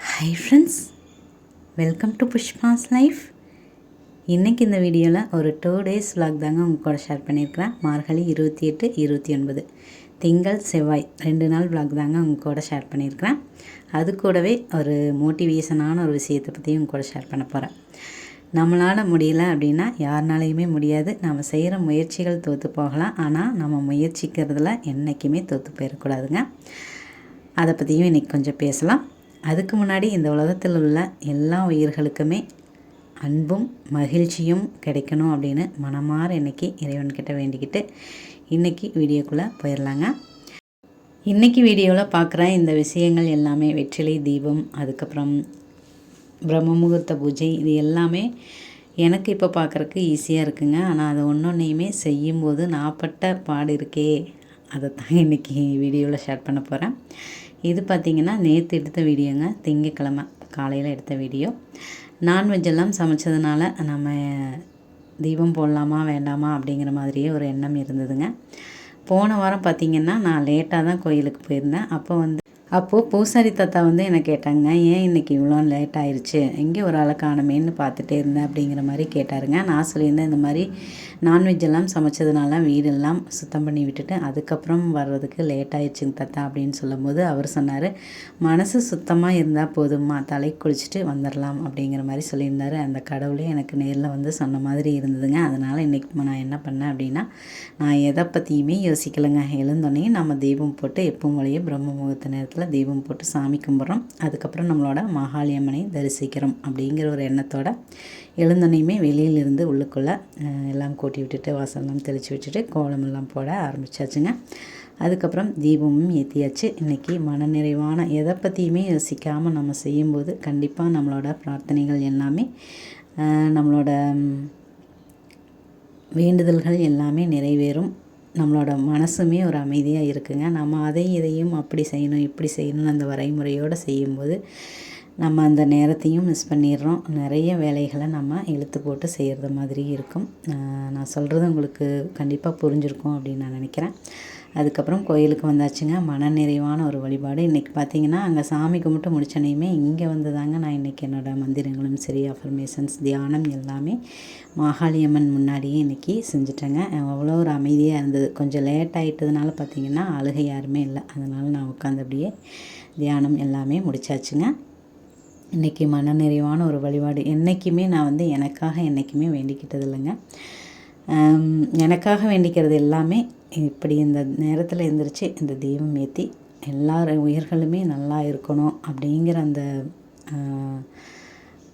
Hi friends welcome to Pushpa's life இன்றைக்கி இந்த வீடியோவில் ஒரு டூ டேஸ் விலாக் தாங்க உங்கள் கூட ஷேர் பண்ணியிருக்கிறேன் மார்கழி இருபத்தி எட்டு இருபத்தி ஒன்பது. திங்கள் செவ்வாய் ரெண்டு நாள் விலாக் தாங்க உங்கள் கூட ஷேர் பண்ணியிருக்கிறேன் அது கூடவே ஒரு மோட்டிவேஷனான ஒரு விஷயத்தை பற்றியும் உங்கள் கூட ஷேர் பண்ண போகிறேன் நம்மளால் முடியல அப்படின்னா யாருனாலையுமே முடியாது. நம்ம செய்கிற முயற்சிகள் தோற்று போகலாம். ஆனால் நம்ம முயற்சிக்கிறதுல என்றைக்குமே தோற்று போயிடக்கூடாதுங்க அதை பற்றியும் இன்றைக்கி கொஞ்சம் பேசலாம். அதுக்கு முன்னாடி இந்த உலகத்தில் உள்ள எல்லா உயிர்களுக்குமே அன்பும் மகிழ்ச்சியும் கிடைக்கணும் அப்படின்னு மனமாற இன்றைக்கி இறைவன்கிட்ட வேண்டிக்கிட்டு இன்றைக்கி வீடியோக்குள்ளே போயிடலாங்க. இன்றைக்கி வீடியோவில் பார்க்குற இந்த விஷயங்கள் எல்லாமே வெற்றிலை தீபம் அதுக்கப்புறம் பிரம்ம முகூர்த்த பூஜை இது எல்லாமே எனக்கு இப்போ பார்க்குறக்கு ஈஸியாக இருக்குங்க. ஆனால் அது ஒன்றொன்னையுமே செய்யும்போது நாப்பட்ட பாடு இருக்கே. அதை தான் இன்றைக்கி வீடியோவில் ஷேர் பண்ண போகிறேன் இது பார்த்திங்கன்னா நேற்று எடுத்த வீடியோங்க. திங்கக்கிழமை காலையில் எடுத்த வீடியோ. நான்வெஜ் எல்லாம் சமைச்சதுனால நம்ம தீபம் போடலாமா வேண்டாமா அப்படிங்கிற மாதிரியே ஒரு எண்ணம் இருந்ததுங்க. போன வாரம் பார்த்திங்கன்னா நான் லேட்டாக தான் கோயிலுக்கு போயிருந்தேன். அப்போ வந்து அப்போது பூசாரி தாத்தா வந்து என்னை கேட்டாங்க ஏன் இன்றைக்கி இவ்வளோ லேட் ஆயிடுச்சு எங்கே ஒரு ஆளை காணமேன்னு பார்த்துட்டே இருந்தேன் அப்படிங்கிற மாதிரி கேட்டாருங்க. நான் சொல்லியிருந்தேன் இந்த மாதிரி நான்வெஜ் எல்லாம் சமைச்சதுனால வீடெல்லாம் சுத்தம் பண்ணி விட்டுட்டு அதுக்கப்புறம் வர்றதுக்கு லேட் ஆயிடுச்சுங்க தாத்தா அப்படின்னு சொல்லும்போது அவர் சொன்னார் மனசு சுத்தமாக இருந்தால் போதும்மா தலை குளிச்சுட்டு வந்துடலாம் அப்படிங்கிற மாதிரி சொல்லியிருந்தார். அந்த கடவுளே எனக்கு நேரில் வந்து சொன்ன மாதிரி இருந்ததுங்க. அதனால் இன்றைக்கி நான் என்ன பண்ணேன் அப்படின்னா நான் எதை பற்றியுமே யோசிக்கலைங்க. எழுந்தோடனே நம்ம தீபம் போட்டு எப்பவும் வழியே பிரம்ம முகூர்த்த நேரத்தில் தீபம் போட்டு சாமி கும்பிட்றோம். அதுக்கப்புறம் நம்மளோட மகாளி அம்மனை தரிசிக்கிறோம் அப்படிங்கிற ஒரு எண்ணத்தோட எழுந்தனையுமே வெளியிலிருந்து உள்ளுக்குள்ளே எல்லாம் கூட்டி விட்டுட்டு வாசல்லாம் தெளித்து விட்டுட்டு கோலமெல்லாம் போட ஆரம்பிச்சாச்சுங்க. அதுக்கப்புறம் தீபமும் ஏற்றியாச்சு இன்றைக்கி மனநிறைவான எதை பற்றியுமே யோசிக்காமல் நம்ம செய்யும்போது கண்டிப்பாக நம்மளோட பிரார்த்தனைகள் எல்லாமே நம்மளோட வேண்டுதல்கள் எல்லாமே நிறைவேறும். நம்மளோட மனசுமே ஒரு அமைதியாக இருக்குங்க. நம்ம அதையும் இதையும் அப்படி செய்யணும் இப்படி செய்யணும்னு அந்த வரைமுறையோடு செய்யும்போது நம்ம அந்த நேரத்தையும் மிஸ் பண்ணிடுறோம். நிறைய வேலைகளை நம்ம இழுத்து போட்டு செய்கிறது மாதிரி இருக்கும். நான் சொல்கிறது உங்களுக்கு கண்டிப்பாக புரிஞ்சிருக்கும் அப்படின்னு நான் நினைக்கிறேன். அதுக்கப்புறம் கோயிலுக்கு வந்தாச்சுங்க. மன நிறைவான ஒரு வழிபாடு. இன்றைக்கி பார்த்தீங்கன்னா அங்கே சாமி கும்பிட்டு முடிச்சனையுமே இங்கே வந்து தாங்க நான் இன்றைக்கி என்னோடய மந்திரங்களும் சரி அஃபர்மேஷன்ஸ் தியானம் எல்லாமே மாகாளியம்மன் முன்னாடியே இன்றைக்கி செஞ்சுட்டேங்க. அவ்வளோ ஒரு அமைதியாக இருந்தது. கொஞ்சம் லேட் ஆகிட்டதுனால பார்த்தீங்கன்னா அழுகை யாருமே இல்லை. அதனால் நான் உட்காந்து அப்படியே தியானம் எல்லாமே முடிச்சாச்சுங்க. இன்றைக்கி மனநிறைவான ஒரு வழிபாடு என்றைக்குமே நான் வந்து எனக்காக என்றைக்குமே வேண்டிக்கிட்டது இல்லைங்க. எனக்காக வேண்டிக்கிறது எல்லாமே இப்படி இந்த நேரத்தில் எழுந்திரிச்சு இந்த தெய்வம் ஏற்றி எல்லார் உயிர்களுமே நல்லா இருக்கணும் அப்படிங்கிற அந்த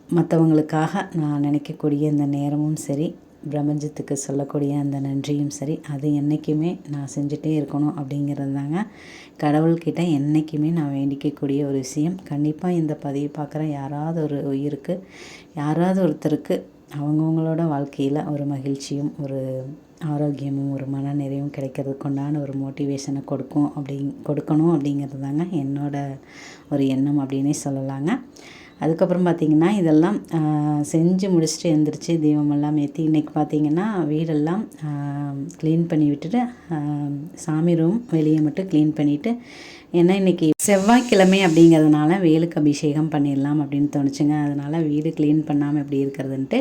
மற்றவங்களுக்காக நான் நினைக்கக்கூடிய இந்த நேரமும் சரி பிரபஞ்சத்துக்கு சொல்லக்கூடிய அந்த நன்றியும் சரி அது என்றைக்குமே நான் செஞ்சுட்டே இருக்கணும் அப்படிங்கிறது தாங்க. கடவுள்கிட்ட என்றைக்குமே நான் வேண்டிக்கக்கூடிய ஒரு விஷயம். கண்டிப்பாக இந்த பதிவு பார்க்குற யாராவது ஒரு உயிருக்கு யாராவது ஒருத்தருக்கு அவங்கவுங்களோட வாழ்க்கையில் ஒரு மகிழ்ச்சியும் ஒரு ஆரோக்கியமும் ஒரு மன நிறைவும் கிடைக்கிறதுக்கு உண்டான ஒரு மோட்டிவேஷனை கொடுக்கும் அப்படி கொடுக்கணும் அப்படிங்கிறது தாங்க என்னோட ஒரு எண்ணம் அப்படின்னே சொல்லலாங்க. அதுக்கப்புறம் பார்த்திங்கன்னா இதெல்லாம் செஞ்சு முடிச்சுட்டு எழுந்திரிச்சு தீபமெல்லாம் ஏற்றி இன்றைக்கி பார்த்திங்கன்னா வீடெல்லாம் க்ளீன் பண்ணி விட்டுட்டு சாமி ரூம் வெளியே மட்டும் க்ளீன் பண்ணிவிட்டு ஏன்னா இன்றைக்கி செவ்வாய்க்கிழமை அப்படிங்கிறதுனால வேலுக்கு அபிஷேகம் பண்ணிடலாம் அப்படின்னு தோணுச்சுங்க. அதனால் வீடு க்ளீன் பண்ணாமல் எப்படி இருக்கிறதுன்ட்டு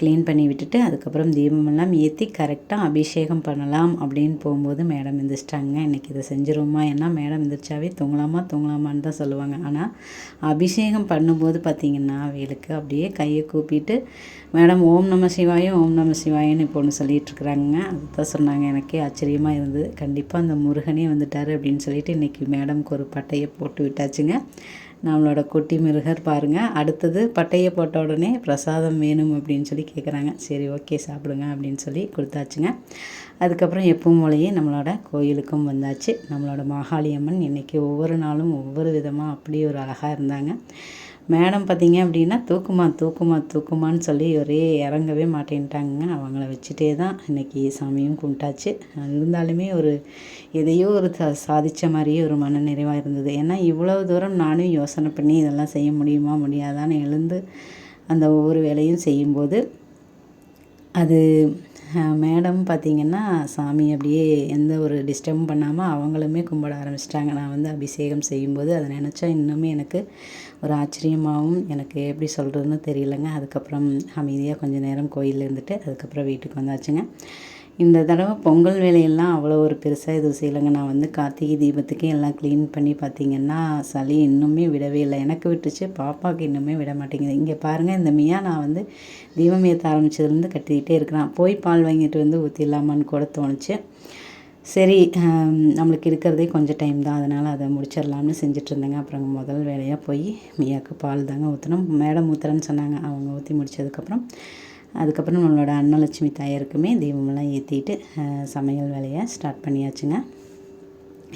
க்ளீன் பண்ணி விட்டுட்டு அதுக்கப்புறம் தீபமெல்லாம் ஏற்றி கரெக்டாக அபிஷேகம் பண்ணலாம் அப்படின்னு போகும்போது மேடம் எந்திரிச்சிட்டாங்க. இன்றைக்கி இதை செஞ்சிருவோமா? ஏன்னா மேடம் எந்திரிச்சாவே தூங்கலாமா? தூங்கலாமான்னு தான் சொல்லுவாங்க. ஆனால் அபிஷேகம் பண்ணும்போது பார்த்திங்கன்னா வேலுக்கு அப்படியே கையை கூப்பிட்டு மேடம் ஓம் நம சிவாயம் ஓம் நம சிவாயன்னு இப்போ ஒன்று சொல்லிகிட்ருக்குறாங்க அதுதான் சொன்னாங்க. எனக்கே ஆச்சரியமாக இருந்தது. கண்டிப்பாக அந்த முருகனே வந்துட்டார் அப்படின்னு சொல்லிட்டு இன்றைக்கி மேடம்க்கு ஒரு பட்டையை போட்டு விட்டாச்சுங்க. நம்மளோட குட்டி மிருகர் பாருங்கள் அடுத்தது பட்டையை போட்ட உடனே பிரசாதம் வேணும் அப்படின்னு சொல்லி கேட்குறாங்க சரி ஓகே சாப்பிடுங்க அப்படின்னு சொல்லி கொடுத்தாச்சுங்க. அதுக்கப்புறம் எப்பவும் போலயே நம்மளோட கோயிலுக்கும் வந்தாச்சு. நம்மளோட மாகாளியம்மன் இன்றைக்கி ஒவ்வொரு நாளும் ஒவ்வொரு விதமாக அப்படி ஒரு அழகாக இருந்தாங்க. மேடம் பார்த்தீங்க அப்படின்னா தூக்குமா தூக்குமா தூக்குமான்னு சொல்லி ஒரே இறங்கவே மாட்டேன்ட்டாங்க அவங்கள வச்சுட்டே தான் இன்றைக்கி சாமியும் கும்பிட்டாச்சு. இருந்தாலுமே ஒரு எதையோ ஒரு சா சாதித்த மாதிரியே ஒரு மன நிறைவாக இருந்தது. ஏன்னா இவ்வளோ தூரம் நானும் யோசனை பண்ணி இதெல்லாம் செய்ய முடியுமா முடியாதான்னு எழுந்து அந்த ஒவ்வொரு வேலையும் செய்யும்போது அது மேடம் பார்த்திங்கன்னா சாமி அப்படியே எந்த ஒரு டிஸ்டர்பும் பண்ணாமல் அவங்களுமே கும்பிட ஆரம்பிச்சிட்டாங்க. நான் வந்து அபிஷேகம் செய்யும்போது அதை நினச்சா இன்னுமே எனக்கு ஒரு ஆச்சரியமாகவும் எனக்கு எப்படி சொல்கிறதுன்னு தெரியலங்க. அதுக்கப்புறம் அமைதியாக கொஞ்சம் நேரம் கோயிலில் இருந்துட்டு அதுக்கப்புறம் வீட்டுக்கு வந்தாச்சுங்க. இந்த தடவை பொங்கல் வேலையெல்லாம் அவ்வளோ ஒரு பெருசாக எதுவும் செய்யலைங்க. நான் வந்து கார்த்திகை தீபத்துக்கு எல்லாம் க்ளீன் பண்ணி பார்த்திங்கன்னா சளி இன்னுமே விடவே இல்லை. எனக்கு விட்டுச்சு பாப்பாவுக்கு இன்னுமே விட மாட்டேங்குது. இங்கே பாருங்கள் இந்த மியா நான் வந்து தீபம் ஏற்ற ஆரம்பித்ததுலேருந்து கட்டிக்கிட்டே இருக்கிறான். போய் பால் வாங்கிட்டு வந்து ஊற்றிடலாமான்னு கூட தோணுச்சு. சரி நம்மளுக்கு இருக்கிறதே கொஞ்சம் டைம் தான். அதனால் அதை முடிச்சிடலாம்னு செஞ்சுட்டு இருந்தேங்க. அப்புறம் முதல் வேலையாக போய் மியாவுக்கு பால் தாங்க ஊற்றினோம் மேடம் ஊற்றுறேன்னு சொன்னாங்க. அவங்க ஊற்றி முடித்ததுக்கப்புறம் அதுக்கப்புறம் நம்மளோட அன்னலட்சுமி தாயாருக்குமே தீபமெல்லாம் ஏற்றிட்டு சமையல் வேலையை ஸ்டார்ட் பண்ணியாச்சுங்க.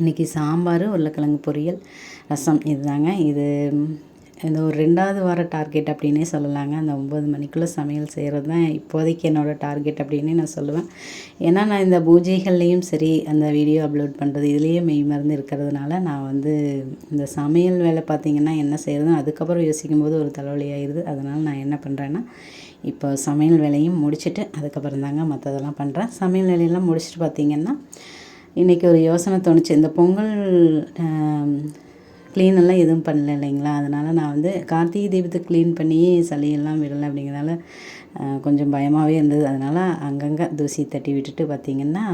இன்றைக்கி சாம்பார் உருளைக்கிழங்கு பொரியல் ரசம் இதுதாங்க. இது இந்த ஒரு ரெண்டாவது வார டார்கெட் அப்படின்னே சொல்லலாங்க. அந்த ஒம்பது மணிக்குள்ளே சமையல் செய்கிறது தான் இப்போதைக்கு என்னோடய டார்கெட் அப்படின்னே நான் சொல்லுவேன். ஏன்னா நான் இந்த பூஜைகள்லேயும் சரி அந்த வீடியோ அப்லோட் பண்ணுறது இதுலேயே மெய் மருந்து இருக்கிறதுனால நான் வந்து இந்த சமையல் வேலை பார்த்திங்கன்னா என்ன செய்கிறது அதுக்கப்புறம் யோசிக்கும் போது ஒரு தலைவலி ஆயிடுது அதனால் நான் என்ன பண்ணுறேன்னா இப்போ சமையல் வேலையும் முடிச்சுட்டு அதுக்கப்புறம் தாங்க மற்றதெல்லாம் பண்ணுறேன் சமையல் வேலையெல்லாம் முடிச்சுட்டு பார்த்திங்கன்னா இன்றைக்கி ஒரு யோசனை தோணுச்சு. இந்த பொங்கல் க்ளீன் எல்லாம் எதுவும் பண்ணல இல்லைங்களா? அதனால் நான் வந்து கார்த்திகை தீபத்தை க்ளீன் பண்ணி சளியெல்லாம் விடலை அப்படிங்கிறனால கொஞ்சம் பயமாகவே இருந்தது. அதனால் அங்கங்கே தூசி தட்டி விட்டுட்டு பார்த்திங்கன்னா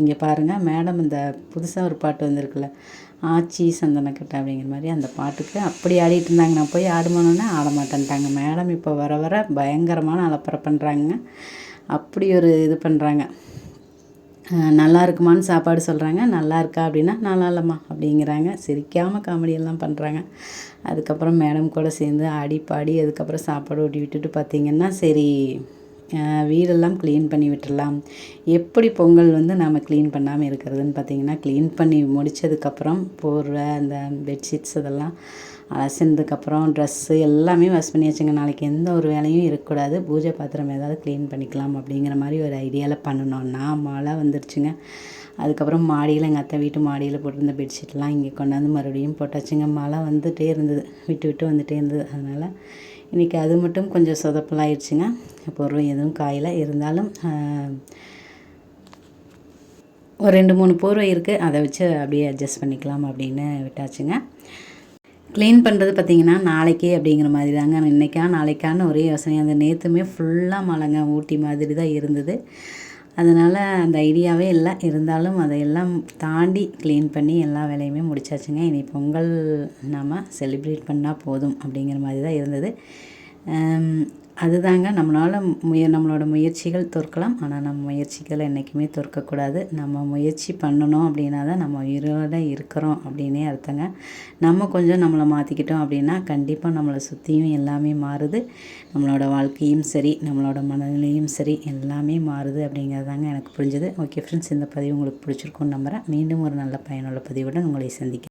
இங்கே பாருங்கள் மேடம் இந்த புதுசாக ஒரு பாட்டு வந்திருக்குல்ல ஆச்சி சந்தனக்கட்டை அப்படிங்கிற மாதிரி அந்த பாட்டுக்கு அப்படி ஆடிட்டு இருந்தாங்க. நான் போய் ஆடுமானோன்னே ஆட மாட்டேன்ட்டாங்க. மேடம் இப்போ வர வர பயங்கரமான அலப்பறை பண்ணுறாங்க அப்படி ஒரு இது பண்ணுறாங்க நல்லா இருக்குமான்னு சாப்பாடு சொல்கிறாங்க நல்லா இருக்கா அப்படின்னா நல்லா இல்லைம்மா அப்படிங்கிறாங்க. சிரிக்காமல் காமெடியெல்லாம் பண்ணுறாங்க அதுக்கப்புறம் மேடம் கூட சேர்ந்து ஆடி பாடி அதுக்கப்புறம் சாப்பாடு ஓட்டி விட்டுட்டு பார்த்திங்கன்னா சரி வீடெல்லாம் க்ளீன் பண்ணி விட்டுடலாம். எப்படி பொங்கல் வந்து நாம் க்ளீன் பண்ணாமல் இருக்கிறதுன்னு பார்த்திங்கன்னா க்ளீன் பண்ணி முடித்ததுக்கப்புறம் போர்வை அந்த பெட்ஷீட்ஸ் இதெல்லாம் அலசினதுக்கப்புறம் ட்ரெஸ்ஸு எல்லாமே வாஷ் பண்ணி வச்சுங்க நாளைக்கு எந்த ஒரு வேலையும் இருக்கக்கூடாது. பூஜை பாத்திரம் ஏதாவது க்ளீன் பண்ணிக்கலாம் அப்படிங்கிற மாதிரி ஒரு ஐடியாவில் பண்ணணும்னா மழை வந்துருச்சுங்க. அதுக்கப்புறம் மாடியில் எங்கள் அத்தை வீட்டு மாடியில் போட்டிருந்த பெட்ஷீட்லாம் இங்கே கொண்டாந்து மறுபடியும் போட்டாச்சுங்க. மழை வந்துகிட்டே இருந்தது. விட்டு விட்டு வந்துகிட்டே இருந்தது. அதனால் இன்றைக்கி அது மட்டும் கொஞ்சம் சொதப்பலாயிடுச்சுங்க பொருள் எதுவும் காயலை. இருந்தாலும் ஒரு ரெண்டு மூணு போர்வை இருக்குது அதை வச்சு அப்படியே அட்ஜஸ்ட் பண்ணிக்கலாம் அப்படின்னு விட்டாச்சுங்க. க்ளீன் பண்ணுறது பார்த்திங்கன்னா நாளைக்கே அப்படிங்கிற மாதிரி தாங்க இன்றைக்கா நாளைக்கான ஒரே யோசனை அந்த நேற்றுமே ஃபுல்லாக மழைங்க. ஊட்டி மாதிரி தான் இருந்தது. அதனால் அந்த ஐடியாவே இல்லை. இருந்தாலும் அதையெல்லாம் தாண்டி க்ளீன் பண்ணி எல்லா வேலையுமே முடிச்சாச்சுங்க. இனி பொங்கல் நாம் செலிப்ரேட் பண்ணால் போதும் அப்படிங்கிற மாதிரி தான் இருந்தது அதுதாங்க நம்மளால் முய நம்மளோட முயற்சிகள் தோற்கலாம். ஆனால் நம்ம முயற்சிகளை என்றைக்குமே தோற்கக்கூடாது. நம்ம முயற்சி பண்ணணும் அப்படின்னா தான் நம்ம உயிரோடு இருக்கிறோம் அப்படின்னே அர்த்தங்க. நம்ம கொஞ்சம் நம்மளை மாற்றிக்கிட்டோம் அப்படின்னா கண்டிப்பாக நம்மளை சுற்றியும் எல்லாமே மாறுது. நம்மளோட வாழ்க்கையும் சரி நம்மளோட மனநிலையும் சரி எல்லாமே மாறுது அப்படிங்கிறதாங்க எனக்கு புரிஞ்சது. ஓகே ஃப்ரெண்ட்ஸ் இந்த பதிவு உங்களுக்கு பிடிச்சிருக்கும்னு நம்புகிறேன் மீண்டும் ஒரு நல்ல பயனுள்ள பதிவுடன் உங்களை சந்திக்கிறேன்.